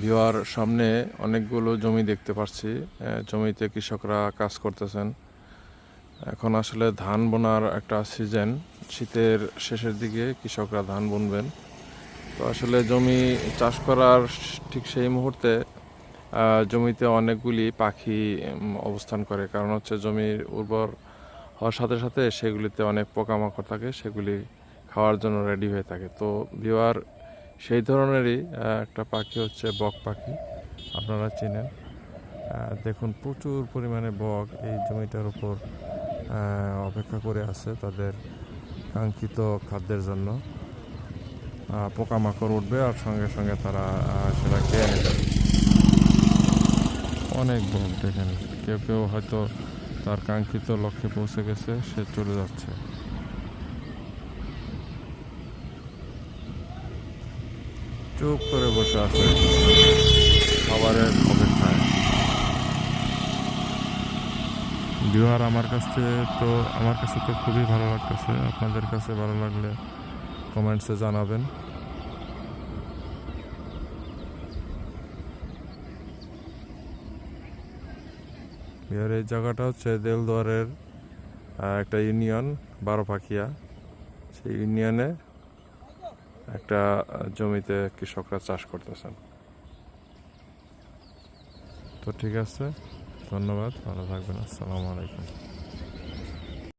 ভিওয়ার সামনে অনেকগুলো জমি দেখতে পাচ্ছি জমিতে কৃষকরা কাজ করতেছেন। এখন আসলে ধান বোনার একটা সিজন। শীতের শেষের দিকে কৃষকরা ধান বুনবেন। তো আসলে জমি চাষ করার ঠিক সেই মুহূর্তে জমিতে অনেকগুলি পাখি অবস্থান করে। কারণ হচ্ছে জমির উর্বর হওয়ার সাথে সাথে সেগুলিতে অনেক পোকামাকড় থাকে, সেগুলি খাওয়ার জন্য রেডি হয়ে থাকে। তো ভিওয়ার সেই ধরনেরই একটা পাখি হচ্ছে বক পাখি। আপনারা চিনেন। দেখুন, প্রচুর পরিমাণে বক এই জমিটার উপর অপেক্ষা করে আছে তাদের কাঙ্ক্ষিত খাদ্যের জন্য। পোকামাকড় উঠবে আর সঙ্গে সঙ্গে তারা সেটা খেয়ে নেবে। অনেক বক, দেখেন। কেউ কেউ হয়তো তার কাঙ্ক্ষিত লক্ষ্যে পৌঁছে গেছে, সে চলে যাচ্ছে। চুপ করে বসে আছে। খাবারের অপেক্ষায়। বিহার আমার কাছে তো, আমার কাছে তো খুবই ভালো লাগতেছে। আপনাদের কাছে ভালো লাগলে কমেন্টসে জানাবেন। বিহার এই জায়গাটা হচ্ছে দেলদুয়ারের একটা ইউনিয়ন, বারোপাখিয়া। সেই ইউনিয়নে একটা জমিতে কৃষকরা চাষ করতেছেন। তো ঠিক আছে ধন্যবাদ ভালো থাকবেন আসসালামু আলাইকুম।